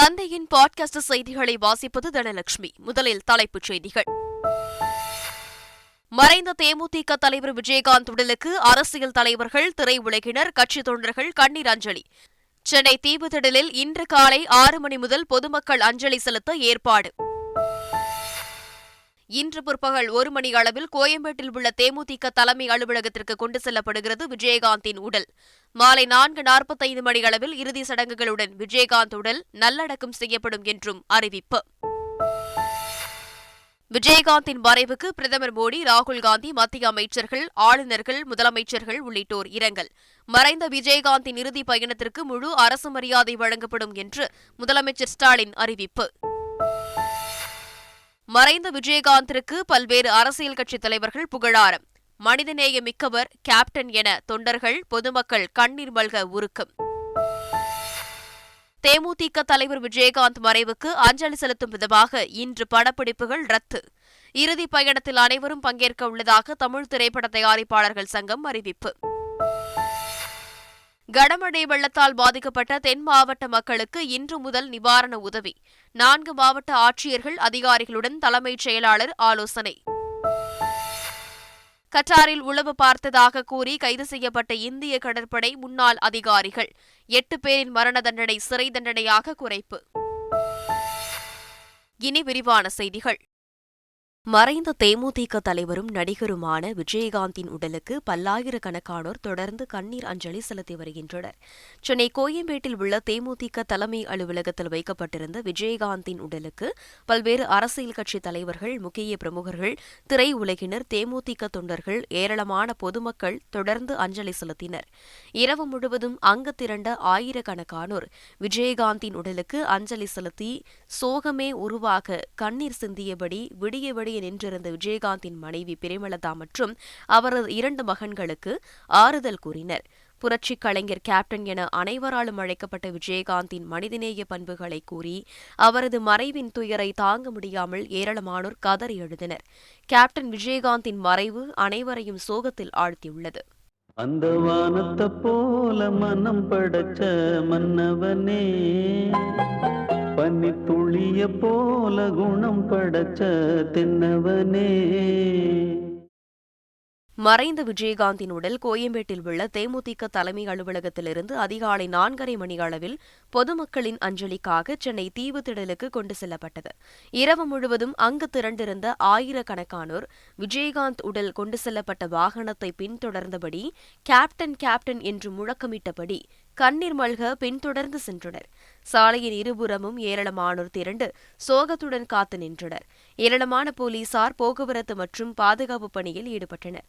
தந்தையின் பாட்காஸ்ட் செய்திகளை வாசிப்பது தனலட்சுமி. முதலில் தலைப்புச் செய்திகள். மறைந்த தேமுதிக தலைவர் விஜயகாந்த் உடலுக்கு அரசியல் தலைவர்கள் திரையுலகினர் கட்சித் தொண்டர்கள் கண்ணீர் அஞ்சலி. சென்னை தீவுத்திடலில் இன்று காலை ஆறு மணி முதல் பொதுமக்கள் அஞ்சலி செலுத்த ஏற்பாடு. இன்று பிற்பகல் ஒரு மணி அளவில் கோயம்பேட்டில் உள்ள தேமுதிக தலைமை அலுவலகத்திற்கு கொண்டு செல்லப்படுகிறது விஜயகாந்தின் உடல். மாலை நான்கு நாற்பத்தைந்து மணி அளவில் இறுதி சடங்குகளுடன் விஜயகாந்த் உடல் நல்லடக்கம் செய்யப்படும் என்றும் அறிவிப்பு. விஜயகாந்தின் மறைவுக்கு பிரதமர் மோடி ராகுல் காந்தி மத்திய அமைச்சர்கள் ஆளுநர்கள் முதலமைச்சர்கள் உள்ளிட்டோர் இரங்கல். மறைந்த விஜயகாந்தின் இறுதி பயணத்திற்கு முழு அரசு மரியாதை வழங்கப்படும் என்று முதலமைச்சர் ஸ்டாலின் அறிவிப்பு. மறைந்த விஜயகாந்திற்கு பல்வேறு அரசியல் கட்சித் தலைவர்கள் புகழாரம். மனிதநேய மிக்கவர் கேப்டன் என தொண்டர்கள் பொதுமக்கள் கண்ணீர் மல்க உருக்கும். தேமுதிக தலைவர் விஜயகாந்த் மறைவுக்கு அஞ்சலி செலுத்தும் விதமாக இன்று படப்பிடிப்புகள் ரத்து. இறுதிப் பயணத்தில் அனைவரும் பங்கேற்க உள்ளதாக தமிழ் திரைப்பட தயாரிப்பாளர்கள் சங்கம் அறிவிப்பு. கனமழை வெள்ளத்தால் பாதிக்கப்பட்ட தென் மாவட்ட மக்களுக்கு இன்று முதல் நிவாரண உதவி. நான்கு மாவட்ட ஆட்சியர்கள் அதிகாரிகளுடன் தலைமைச் செயலாளர் ஆலோசனை. கட்டாரில் உளவு பார்த்ததாக கூறி கைது செய்யப்பட்ட இந்திய கடற்படை முன்னாள் அதிகாரிகள். எட்டு பேரின் மரண தண்டனை சிறை தண்டனையாக குறைப்பு. இனி விரிவான செய்திகள். மறைந்த தேமுதிக தலைவரும் நடிகருமான விஜயகாந்தின் உடலுக்கு பல்லாயிரக்கணக்கானோர் தொடர்ந்து கண்ணீர் அஞ்சலி செலுத்தி வருகின்றனர். சென்னை கோயம்பேட்டில் உள்ள தேமுதிக தலைமை அலுவலகத்தில் வைக்கப்பட்டிருந்த விஜயகாந்தின் உடலுக்கு பல்வேறு அரசியல் கட்சி தலைவர்கள் முக்கிய பிரமுகர்கள் திரையுலகினர் தேமுதிக தொண்டர்கள் ஏராளமான பொதுமக்கள் தொடர்ந்து அஞ்சலி செலுத்தினர். இரவு முழுவதும் அங்கு திரண்ட ஆயிரக்கணக்கானோர் விஜயகாந்தின் உடலுக்கு அஞ்சலி செலுத்தி சோகமே உருவாக கண்ணீர் சிந்தியபடி விடிய விடிய நின்றிருந்த விஜயகாந்தின் மனைவி பிரேமலதா மற்றும் அவரது இரண்டு மகன்களுக்கு ஆறுதல் கூறினர். புரட்சி கலைஞர் கேப்டன் என அனைவராலும் அழைக்கப்பட்ட விஜயகாந்தின் மனிதநேய பண்புகளை கூறி அவரது மறைவின் துயரை தாங்க முடியாமல் ஏராளமானோர் கதறி எழுதினர். கேப்டன் விஜயகாந்தின் மறைவு அனைவரையும் சோகத்தில் ஆழ்த்தியுள்ளது. அந்த வானத்தை போல மனம் படைச்ச மன்னவனே. பனி துளிய போல குணம் படைச்ச தென்னவனே. மறைந்த விஜயகாந்தின் உடல் கோயம்பேட்டில் உள்ள தேமுதிக தலைமை அலுவலகத்திலிருந்து அதிகாலை நான்கரை மணி அளவில் பொதுமக்களின் அஞ்சலிக்காக சென்னை தீவு திடலுக்கு கொண்டு செல்லப்பட்டது. இரவு முழுவதும் அங்கு திரண்டிருந்த ஆயிரக்கணக்கானோர் விஜயகாந்த் உடல் கொண்டு செல்லப்பட்ட வாகனத்தை பின்தொடர்ந்தபடி கேப்டன் கேப்டன் என்று முழக்கமிட்டபடி கண்ணீர் மல்க பின்தொடர்ந்து சென்றனர். சாலையின் இருபுறமும் ஏராளமானோர் திரண்டு சோகத்துடன் காத்து நின்றனர். ஏராளமான போலீசார் போக்குவரத்து மற்றும் பாதுகாப்பு பணியில் ஈடுபட்டனர்.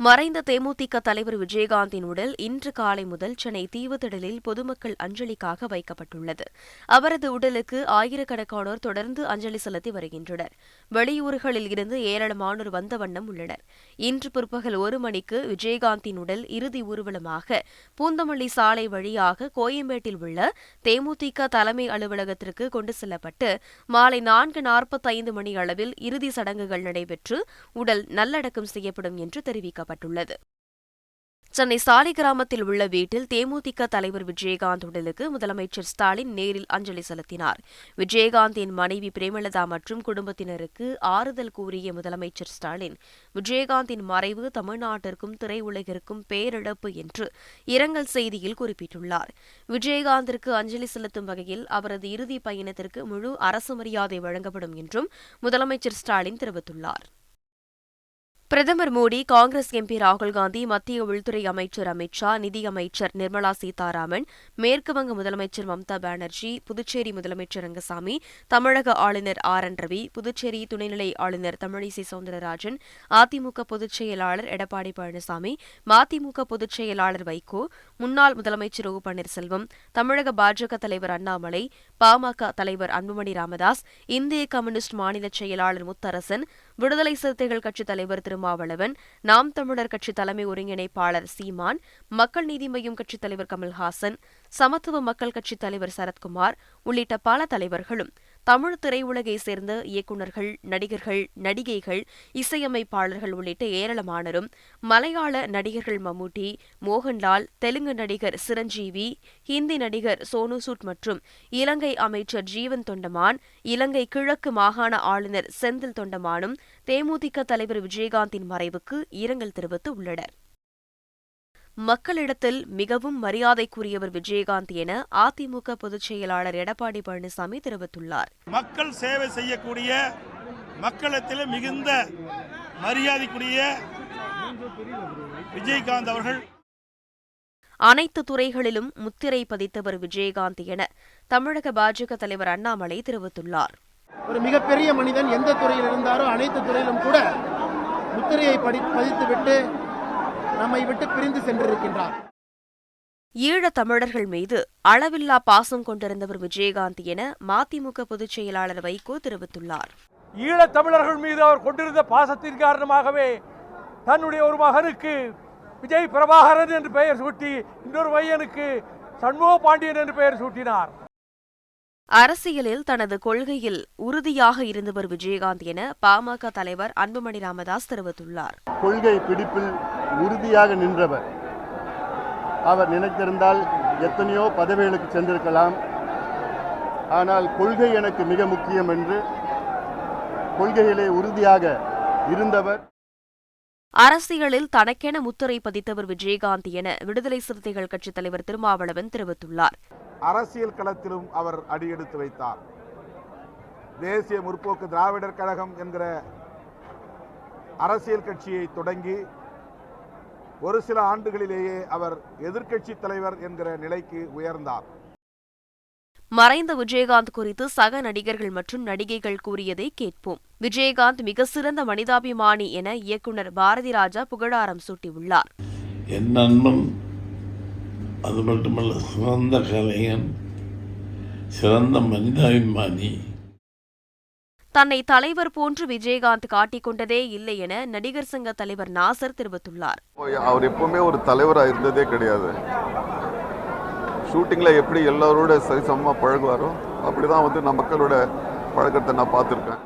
மறைந்த தேமுதிக தலைவர் விஜயகாந்தின் உடல் இன்று காலை முதல் சென்னை தீவுத்திடலில் பொதுமக்கள் அஞ்சலிக்காக வைக்கப்பட்டுள்ளது. அவரது உடலுக்கு ஆயிரக்கணக்கானோர் தொடர்ந்து அஞ்சலி செலுத்தி வருகின்றனர். வெளியூர்களில் இருந்து ஏராளமானோர் வந்த வண்ணம் உள்ளனர். இன்று பிற்பகல் ஒரு மணிக்கு விஜயகாந்தின் உடல் இறுதி ஊர்வலமாக பூந்தமல்லி சாலை வழியாக கோயம்பேட்டில் உள்ள தேமுதிக தலைமை அலுவலகத்திற்கு கொண்டு செல்லப்பட்டு மாலை நான்கு நாற்பத்தைந்து மணி அளவில் இறுதி சடங்குகள் நடைபெற்று உடல் நல்லடக்கம் செய்யப்படும் என்று தெரிவிக்கப்பட்டது தெரிவிக்கப்பட்டுள்ளது சென்னை சாலிகிராமத்தில் உள்ள வீட்டில் தேமுதிக தலைவர் விஜயகாந்த் உடலுக்கு முதலமைச்சர் ஸ்டாலின் நேரில் அஞ்சலி செலுத்தினார். விஜயகாந்தின் மனைவி பிரேமலதா மற்றும் குடும்பத்தினருக்கு ஆறுதல் கூறிய முதலமைச்சர் ஸ்டாலின் விஜயகாந்தின் மறைவு தமிழ்நாட்டிற்கும் திரையுலகிற்கும் பேரிழப்பு என்று இரங்கல் செய்தியில் குறிப்பிட்டுள்ளார். விஜயகாந்திற்கு அஞ்சலி செலுத்தும் வகையில் அவரது இறுதி பயணத்திற்கு முழு அரசு மரியாதை வழங்கப்படும் என்றும் முதலமைச்சர் ஸ்டாலின் தெரிவித்துள்ளார். பிரதமர் மோடி காங்கிரஸ் எம்பி ராகுல் காந்தி மத்திய உள்துறை அமைச்சர் அமித் ஷா நிதியமைச்சர் நிர்மலா சீதாராமன் மேற்குவங்க முதலமைச்சர் மம்தா பானர்ஜி புதுச்சேரி முதலமைச்சர் ரங்கசாமி தமிழக ஆளுநர் ஆர் என் ரவி புதுச்சேரி துணைநிலை ஆளுநர் தமிழிசை சவுந்தரராஜன் அதிமுக பொதுச் செயலாளர் எடப்பாடி பழனிசாமி மதிமுக பொதுச் செயலாளர் வைகோ முன்னாள் முதலமைச்சர் ஓ பன்னீர்செல்வம் தமிழக பாஜக தலைவர் அண்ணாமலை பாமக தலைவர் அன்புமணி ராமதாஸ் இந்திய கம்யூனிஸ்ட் மாநில செயலாளர் முத்தரசன் விடுதலை சிறுத்தைகள் கட்சித் தலைவர் திருமாவளவன் நாம் தமிழர் கட்சி தலைமை ஒருங்கிணைப்பாளர் சீமான் மக்கள் நீதி மையம் கட்சித் தலைவர் கமல்ஹாசன் சமத்துவ மக்கள் கட்சித் தலைவர் சரத்குமார் உள்ளிட்ட பல தலைவர்களும் தமிழ் திரையுலகை சேர்ந்த இயக்குநர்கள் நடிகர்கள் நடிகைகள் இசையமைப்பாளர்கள் உள்ளிட்ட ஏராளமானரும் மலையாள நடிகர்கள் மம்முட்டி மோகன்லால் தெலுங்கு நடிகர் சிரஞ்சீவி ஹிந்தி நடிகர் சோனு சூட் மற்றும் இலங்கை அமைச்சர் ஜீவன் தொண்டமான் இலங்கை கிழக்கு மாகாண ஆளுநர் செந்தில் தொண்டமானும் தேமுதிக தலைவர் விஜயகாந்தின் மறைவுக்கு இரங்கல் தெரிவித்து உள்ளனர். மக்களிடத்தில் மிகவும் மரியாதைக்குரியவர் விஜயகாந்த் என அதிமுக பொதுச் செயலாளர் எடப்பாடி பழனிசாமி தெரிவித்துள்ளார். மக்கள் சேவை செய்யக்கூடிய மக்களிடத்தில் மிகுந்த மரியாதைக்குரிய விஜயகாந்த் அவர்கள். அனைத்து துறைகளிலும் முத்திரை பதித்தவர் விஜயகாந்த் என தமிழக பாஜக தலைவர் அண்ணாமலை தெரிவித்துள்ளார். ஒரு மிகப்பெரிய மனிதன் எந்த துறையில் இருந்தாரோ அனைத்து துறையிலும் கூட முத்திரையை பதித்துவிட்டு நம்மை விட்டு பிரிந்து சென்றிருக்கின்றார். ஈழத் தமிழர்கள் மீது அளவில்லா பாசம் கொண்டிருந்தவர் விஜயகாந்த் என மதிமுக பொதுச் செயலாளர் வைகோ தெரிவித்துள்ளார். ஈழத் தமிழர்கள் மீது அவர் கொண்டிருந்த பாசத்தின் காரணமாகவே தன்னுடைய ஒரு மகனுக்கு விஜய் பிரபாகரன் என்று பெயர் சூட்டி இன்னொரு பையனுக்கு சண்முக பாண்டியன் என்று பெயர் சூட்டினார். அரசியலில் தனது கொள்கையில் உறுதியாக இருந்தவர் விஜயகாந்த் என பாமக தலைவர் அன்புமணி ராமதாஸ் தெரிவித்துள்ளார். கொள்கை பிடிப்பில் உறுதியாக நின்றவர். அவர் நினைத்திருந்தால் எத்தனையோ பதவிகளுக்கு சென்றிருக்கலாம். ஆனால் கொள்கை எனக்கு மிக முக்கியம் என்று கொள்கையிலே உறுதியாக இருந்தவர். அரசியலில் தனக்கென முத்திரை பதித்தவர் விஜயகாந்த் என விடுதலை சிறுத்தைகள் கட்சித் தலைவர் திருமாவளவன் தெரிவித்துள்ளார். அரசியல் களத்திலும் அவர் அடியெடுத்து வைத்தார். தேசிய முற்போக்கு திராவிடர் கழகம் என்கிற அரசியல் கட்சியை தொடங்கி ஒரு சில ஆண்டுகளிலேயே அவர் எதிர்க்கட்சி தலைவர் என்கிற நிலைக்கு உயர்ந்தார். மறைந்த விஜயகாந்த் குறித்து சக நடிகர்கள் மற்றும் நடிகைகள் கூறியதை கேட்போம். விஜயகாந்த் மிக சிறந்த மனிதாபிமானி என இயக்குனர் பாரதி ராஜா புகழாரம் சூட்டியுள்ளார். என் நண்பன் அது மட்டுமல்ல சிறந்த கலைஞன் சிறந்த மனிதாபிமானி தன்னை தலைவர் போன்று விஜயகாந்த் காட்டிக் இல்லை என நடிகர் சங்க தலைவர் நாசர் தெரிவித்துள்ளார். அவர் எப்பவுமே ஒரு தலைவராக இருந்ததே கிடையாது. ஷூட்டிங்கில் எப்படி எல்லாரோட சரிசமமாக பழகுவாரோ அப்படி தான் வந்து நான் மக்களோட பழக்கத்தை நான் பார்த்துருக்கேன்.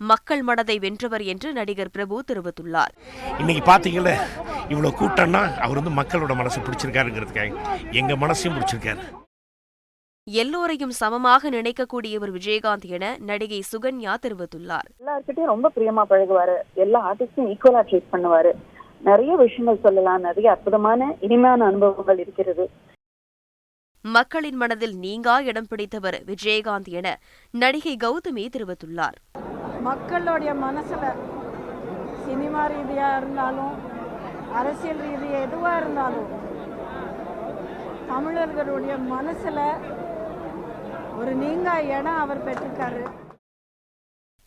மக்கள் மனதை வென்றவர் என்று நடிகர் பிரபு தெரிவித்துள்ளார். இன்னைக்கு பார்த்தீங்கல்ல இவ்வளோ கூட்டம்னா அவர் வந்து மக்களோட மனசு பிடிச்சிருக்காருங்கிறதுக்காக எங்கள் மனசையும் பிடிச்சிருக்காரு. எல்லோரையும் சமமாக நினைக்கக்கூடியவர் விஜயகாந்த் என நடிகை சுகன்யா தெரிவித்துள்ளார். எல்லார்கிட்டயும் ரொம்ப பிரியமா பழகுவாரு. எல்லா ஆர்டிஸ்டும் ஈக்குவலா ட்ரீட் பண்ணுவாரு. நிறைய விஷயங்கள் சொல்லலாம். நிறைய அற்புதமான இனிமையான அனுபவங்கள் இருக்கிறது. மக்களின் மனதில் நீங்கா இடம் பிடித்தவர் விஜயகாந்த் என நடிகை கௌதமி தெரிவித்துள்ளார். மக்களுடைய மனசுல சினிமா ரீதியா இருந்தாலும் அரசியல் ரீதியா எதுவா இருந்தாலும் தமிழர்களுடைய மனசுல ஒரு நீங்க இடம் அவர் பெற்றிருக்காரு.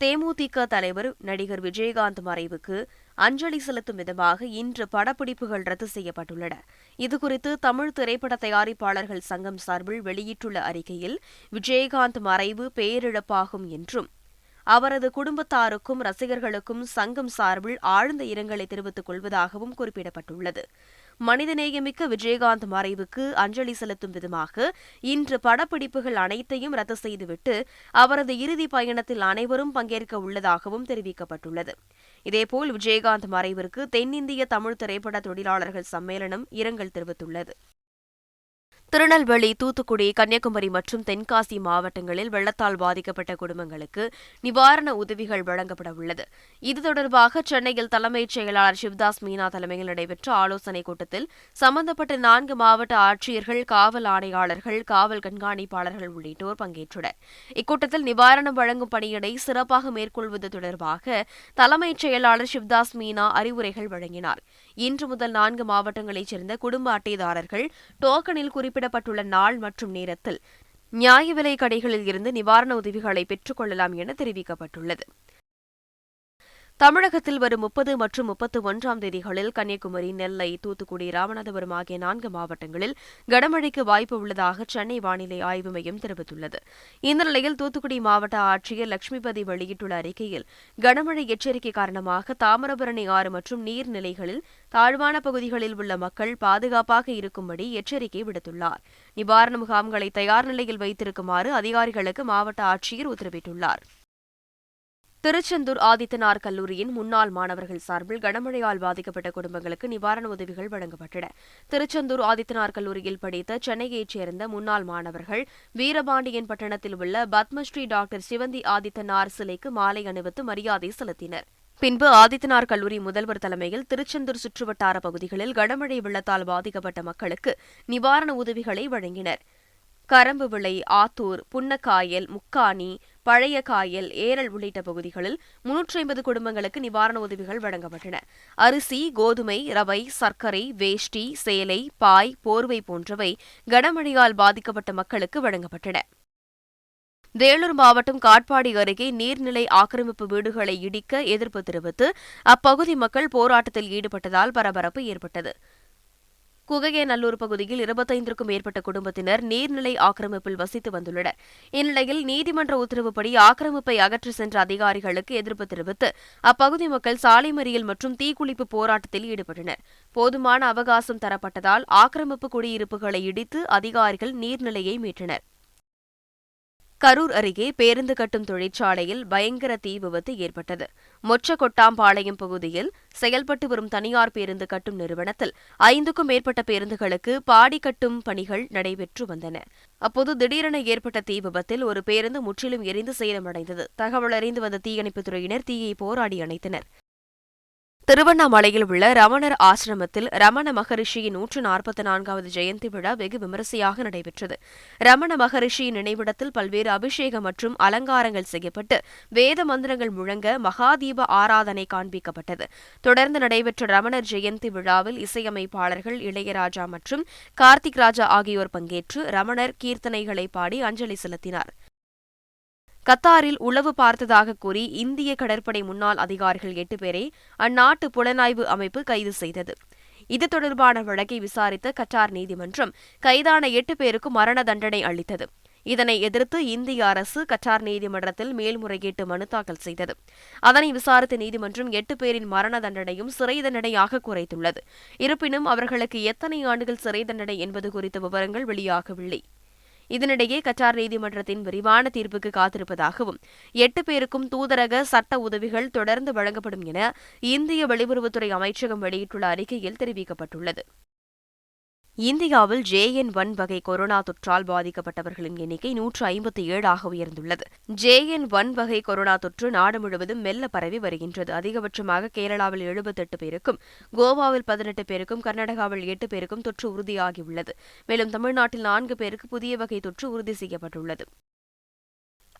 தேமுதிக தலைவர் நடிகர் விஜயகாந்த் மறைவுக்கு அஞ்சலி செலுத்தும் விதமாக இன்று படப்பிடிப்புகள் ரத்து செய்யப்பட்டுள்ளன. இதுகுறித்து தமிழ் திரைப்பட தயாரிப்பாளர்கள் சங்கம் சார்பில் வெளியிட்டுள்ள அறிக்கையில் விஜயகாந்த் மறைவு பேரிழப்பாகும் என்றும் அவரது குடும்பத்தாருக்கும் ரசிகர்களுக்கும் சங்கம் சார்பில் ஆழ்ந்த இரங்கலை தெரிவித்துக் கொள்வதாகவும் குறிப்பிடப்பட்டுள்ளது. மனிதநேயமிக்க விஜயகாந்த் மறைவுக்கு அஞ்சலி செலுத்தும் விதமாக இன்று படப்பிடிப்புகள் அனைத்தையும் ரத்து செய்துவிட்டு அவரது இறுதி பயணத்தில் அனைவரும் பங்கேற்க உள்ளதாகவும் தெரிவிக்கப்பட்டுள்ளது. இதேபோல் விஜயகாந்த் மறைவிற்கு தென்னிந்திய தமிழ் திரைப்பட தொழிலாளர்கள் சம்மேளனம் இரங்கல் தெரிவித்துள்ளது. திருநெல்வேலி தூத்துக்குடி கன்னியாகுமரி மற்றும் தென்காசி மாவட்டங்களில் வெள்ளத்தால் பாதிக்கப்பட்ட குடும்பங்களுக்கு நிவாரண உதவிகள் வழங்கப்பட உள்ளது. இது தொடர்பாக சென்னையில் தலைமைச் செயலாளர் சிவ்தாஸ் மீனா தலைமையில் நடைபெற்ற ஆலோசனைக் கூட்டத்தில் சம்பந்தப்பட்ட நான்கு மாவட்ட ஆட்சியர்கள் காவல் ஆணையாளர்கள் காவல் கண்காணிப்பாளர்கள் உள்ளிட்டோர் பங்கேற்றனர். இக்கூட்டத்தில் நிவாரணம் வழங்கும் பணியினை சிறப்பாக மேற்கொள்வது தொடர்பாக தலைமைச் செயலாளர் சிவ்தாஸ் மீனா அறிவுரைகள் வழங்கினார். இன்று முதல் நான்கு மாவட்டங்களைச் சேர்ந்த குடும்ப அட்டைதாரர்கள் டோக்கனில் குறிப்பிடப்பட்டுள்ள நாள் மற்றும் நேரத்தில் நியாய விலை கடைகளில் இருந்து நிவாரண உதவிகளை பெற்றுக் கொள்ளலாம் என தெரிவிக்கப்பட்டுள்ளது. தமிழகத்தில் வரும் முப்பது மற்றும் முப்பத்து ஒன்றாம் தேதிகளில் கன்னியாகுமரி நெல்லை தூத்துக்குடி ராமநாதபுரம் ஆகிய நான்கு மாவட்டங்களில் கனமழைக்கு வாய்ப்பு உள்ளதாக சென்னை வானிலை ஆய்வு மையம் தெரிவித்துள்ளது. இந்த நிலையில் தூத்துக்குடி மாவட்ட ஆட்சியர் லட்சுமிபதி வெளியிட்டுள்ள அறிக்கையில் கனமழை எச்சரிக்கை காரணமாக தாமிரபரணி ஆறு மற்றும் நீர்நிலைகளில் தாழ்வான பகுதிகளில் உள்ள மக்கள் பாதுகாப்பாக இருக்கும்படி எச்சரிக்கை விடுத்துள்ளார். நிவாரண முகாம்களை தயார் நிலையில் வைத்திருக்குமாறு அதிகாரிகளுக்கு மாவட்ட ஆட்சியர் உத்தரவிட்டுள்ளார். திருச்செந்தூர் ஆதித்தனார் கல்லூரியின் முன்னாள் மாணவர்கள் சார்பில் கனமழையால் பாதிக்கப்பட்ட குடும்பங்களுக்கு நிவாரண உதவிகள் வழங்கப்பட்டன. திருச்செந்தூர் ஆதித்தனார் கல்லூரியில் படித்த சென்னையைச் சேர்ந்த முன்னாள் மாணவர்கள் வீரபாண்டியன் பட்டணத்தில் உள்ள பத்மஸ்ரீ டாக்டர் சிவந்தி ஆதித்தனார் சிலைக்கு மாலை அணிவித்து மரியாதை செலுத்தினர். பின்பு ஆதித்தனார் கல்லூரி முதல்வர் தலைமையில் திருச்செந்தூர் சுற்றுவட்டார பகுதிகளில் கனமழை வெள்ளத்தால் பாதிக்கப்பட்ட மக்களுக்கு நிவாரண உதவிகளை வழங்கினர். கரம்பு விளை ஆத்தூர் புன்னக்காயல் முக்காணி பழைய காயல் ஏரல் உள்ளிட்ட பகுதிகளில் முன்னூற்றி ஐம்பது குடும்பங்களுக்கு நிவாரண உதவிகள் வழங்கப்பட்டன. அரிசி கோதுமை ரவை சர்க்கரை வேஷ்டி சேலை பாய் போர்வை போன்றவை கனமழையால் பாதிக்கப்பட்ட மக்களுக்கு வழங்கப்பட்டன. வேலூர் மாவட்டம் காட்பாடி அருகே நீர்நிலை ஆக்கிரமிப்பு வீடுகளை இடிக்க எதிர்ப்பு தெரிவித்து அப்பகுதி மக்கள் போராட்டத்தில் ஈடுபட்டதால் பரபரப்பு ஏற்பட்டது. குகையநல்லூர் பகுதியில் இருபத்தைந்திற்கும் மேற்பட்ட குடும்பத்தினர் நீர்நிலை ஆக்கிரமிப்பில் வசித்து வந்துள்ளனர். இந்நிலையில் நீதிமன்ற உத்தரவுப்படி ஆக்கிரமிப்பை அகற்றி சென்ற அதிகாரிகளுக்கு எதிர்ப்பு தெரிவித்து அப்பகுதி மக்கள் சாலை மறியல் மற்றும் தீக்குளிப்பு போராட்டத்தில் ஈடுபட்டனர். போதுமான அவகாசம் தரப்பட்டதால் ஆக்கிரமிப்பு குடியிருப்புகளை இடித்து அதிகாரிகள் நீர்நிலையை மீட்டனர் கரூர் அருகே பேருந்து கட்டும் தொழிற்சாலையில் பயங்கர தீ விபத்து ஏற்பட்டது. மொச்சக்கொட்டாம்பாளையம் பகுதியில் செயல்பட்டு வரும் தனியார் பேருந்து கட்டும் நிறுவனத்தில் ஐந்துக்கும் மேற்பட்ட பேருந்துகளுக்கு பாடி கட்டும் பணிகள் நடைபெற்று வந்தன. அப்போது திடீரென ஏற்பட்ட தீ விபத்தில் ஒரு பேருந்து முற்றிலும் எரிந்து சேதமடைந்தது. தகவல் அறிந்து வந்த தீயணைப்புத்துறையினர் தீயை போராடி அணைத்தனர். திருவண்ணாமலையில் உள்ள ரமணர் ஆசிரமத்தில் ரமண மகரிஷியின் நூற்று நாற்பத்தி நான்காவது ஜெயந்தி விழா வெகு விமரிசையாக நடைபெற்றது. ரமண மகரிஷியின் நினைவிடத்தில் பல்வேறு அபிஷேகம் மற்றும் அலங்காரங்கள் செய்யப்பட்டு வேத மந்திரங்கள் முழங்க மகாதீப ஆராதனை காண்பிக்கப்பட்டது. தொடர்ந்து நடைபெற்ற ரமணர் ஜெயந்தி விழாவில் இசையமைப்பாளர்கள் இளையராஜா மற்றும் கார்த்திக் ராஜா ஆகியோர் பங்கேற்று ரமணர் கீர்த்தனைகளை பாடி அஞ்சலி செலுத்தினார். கத்தாரில் உளவு பார்த்ததாக கூறி இந்திய கடற்படை முன்னாள் அதிகாரிகள் எட்டு பேரை அந்நாட்டு புலனாய்வு அமைப்பு கைது செய்தது. இது தொடர்பான வழக்கை விசாரித்த கட்டார் நீதிமன்றம் கைதான எட்டு பேருக்கு மரண தண்டனை அளித்தது. இதனை எதிர்த்து இந்திய அரசு கட்டார் நீதிமன்றத்தில் மேல்முறையீட்டு மனு தாக்கல் செய்தது. அதனை விசாரித்த நீதிமன்றம் எட்டு பேரின் மரண தண்டனையும் சிறை தண்டனையாக குறைத்துள்ளது. இருப்பினும் அவர்களுக்கு எத்தனை ஆண்டுகள் சிறை தண்டனை என்பது குறித்த விவரங்கள் வெளியாகவில்லை. இதனிடையே கட்டார் நீதிமன்றத்தின் விரிவான தீர்ப்புக்கு காத்திருப்பதாகவும் எட்டு பேருக்கும் தூதரக சட்ட உதவிகள் தொடர்ந்து வழங்கப்படும் என இந்திய வெளியுறவுத்துறை அமைச்சகம் வெளியிட்டுள்ள அறிக்கையில் தெரிவிக்கப்பட்டுள்ளது. இந்தியாவில் ஜே என் ஒன் வகை கொரோனா தொற்றால் பாதிக்கப்பட்டவர்களின் எண்ணிக்கை நூற்று ஐம்பத்தி ஏழாக உயர்ந்துள்ளது. ஜேஎன் ஒன் வகை கொரோனா தொற்று நாடு முழுவதும் மெல்ல பரவி வருகின்றது. அதிகபட்சமாக கேரளாவில் எழுபத்தெட்டு பேருக்கும் கோவாவில் பதினெட்டு பேருக்கும் கர்நாடகாவில் எட்டு பேருக்கும் தொற்று உறுதியாகியுள்ளது. மேலும் தமிழ்நாட்டில் நான்கு பேருக்கு புதிய வகை தொற்று உறுதி செய்யப்பட்டுள்ளது.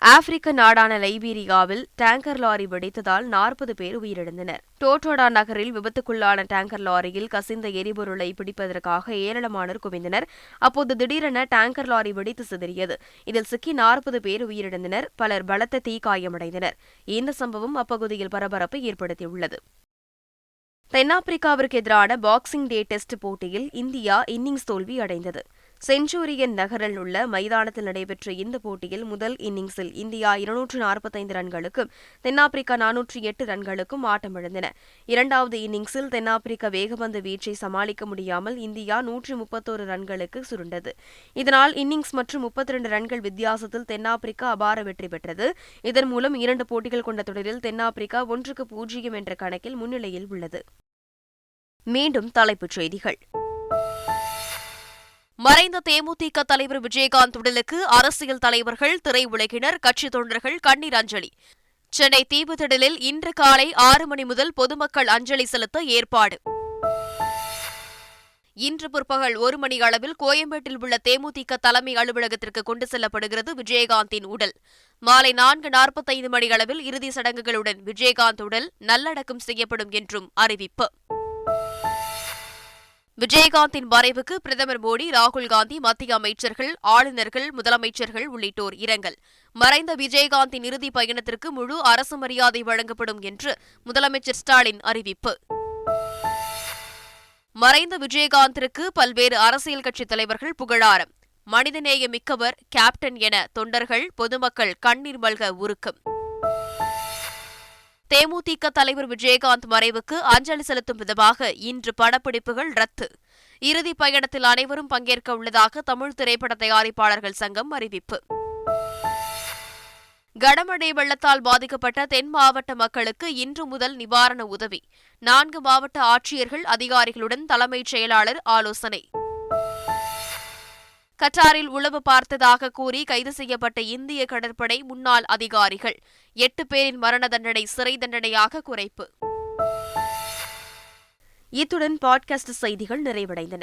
ஆப்பிரிக்க நாடான லைபீரியாவில் டேங்கர் லாரி வெடித்ததால் நாற்பது பேர் உயிரிழந்தனர். டோட்டோடா நகரில் விபத்துக்குள்ளான டேங்கர் லாரியில் கசிந்த எரிபொருளை பிடிப்பதற்காக ஏராளமானோர் குவிந்தனர். அப்போது திடீரென டேங்கர் லாரி வெடித்து சிதறியது. இதில் சிக்கி நாற்பது பேர் உயிரிழந்தனர். பலர் பலத்த தீக்காயமடைந்தனர் இந்த சம்பவம் அப்பகுதியில் பரபரப்பை ஏற்படுத்தியுள்ளது. தென்னாப்பிரிக்காவிற்கு எதிரான பாக்ஸிங் டே டெஸ்ட் போட்டியில் இந்தியா இன்னிங்ஸ் தோல்வி அடைந்தது. செஞ்சூரியன் நகரில் உள்ள மைதானத்தில் நடைபெற்ற இந்த போட்டியில் முதல் இன்னிங்ஸில் இந்தியா இருநூற்று நாற்பத்தைந்து ரன்களுக்கும் தென்னாப்பிரிக்கா நானூற்றி எட்டு ரன்களுக்கும் ஆட்டமிழந்தன இரண்டாவது இன்னிங்ஸில் தென்னாப்பிரிக்க வேகபந்து வீச்சை சமாளிக்க முடியாமல் இந்தியா நூற்றி முப்பத்தோரு ரன்களுக்கு சுருண்டது. இதனால் இன்னிங்ஸ் மற்றும் முப்பத்தி இரண்டு ரன்கள் வித்தியாசத்தில் தென்னாப்பிரிக்கா அபார வெற்றி பெற்றது. இதன் மூலம் இரண்டு போட்டிகள் கொண்ட தொடரில் தென்னாப்பிரிக்கா ஒன்றுக்கு பூஜ்ஜியம் என்ற கணக்கில் முன்னிலையில் உள்ளது. மீண்டும் தலைப்புச் செய்திகள். மறைந்த தேமுதிக தலைவர் விஜயகாந்த் உடலுக்கு அரசியல் தலைவர்கள் திரையுலகினர் கட்சித் தொண்டர்கள் கண்ணீர் அஞ்சலி. சென்னை தீவுத்திடலில் இன்று காலை ஆறு மணி முதல் பொதுமக்கள் அஞ்சலி செலுத்த ஏற்பாடு. இன்று பிற்பகல் ஒரு மணி அளவில் கோயம்பேட்டில் உள்ள தேமுதிக தலைமை அலுவலகத்திற்கு கொண்டு செல்லப்படுகிறது விஜயகாந்தின் உடல். மாலை நான்கு நாற்பத்தைந்து மணி அளவில் இறுதி சடங்குகளுடன் விஜயகாந்த் உடல் நல்லடக்கம் செய்யப்படும் என்றும் அறிவிப்பு. விஜயகாந்தின் மறைவுக்கு பிரதமர் மோடி ராகுல் காந்தி மத்திய அமைச்சர்கள் ஆளுநர்கள் முதலமைச்சர்கள் உள்ளிட்டோர் இரங்கல். மறைந்த விஜயகாந்தின் இறுதி பயணத்திற்கு முழு அரசு மரியாதை வழங்கப்படும் என்று முதலமைச்சர் ஸ்டாலின் அறிவிப்பு. மறைந்த விஜயகாந்திற்கு பல்வேறு அரசியல் கட்சித் தலைவர்கள் புகழாரம். மனிதநேய மிக்கவர் கேப்டன் என தொண்டர்கள் பொதுமக்கள் கண்ணீர் மல்க உருக்கம். தேமுதிக தலைவர் விஜயகாந்த் மறைவுக்கு அஞ்சலி செலுத்தும் விதமாக இன்று படப்பிடிப்புகள் ரத்து. இறுதி பயணத்தில் அனைவரும் பங்கேற்க உள்ளதாக தமிழ் திரைப்பட தயாரிப்பாளர்கள் சங்கம் அறிவிப்பு. கனமழை வெள்ளத்தால் பாதிக்கப்பட்ட தென் மாவட்ட மக்களுக்கு இன்று முதல் நிவாரண உதவி. நான்கு மாவட்ட ஆட்சியர்கள் அதிகாரிகளுடன் தலைமைச் செயலாளர் ஆலோசனை. கட்டாரில் உளவு பார்த்ததாக கூறி கைது செய்யப்பட்ட இந்திய கடற்படை முன்னாள் அதிகாரிகள். எட்டு பேரின் மரண தண்டனை சிறை தண்டனையாக குறைப்பு. இத்துடன் பாட்காஸ்ட் செய்திகள் நிறைவடைந்தன.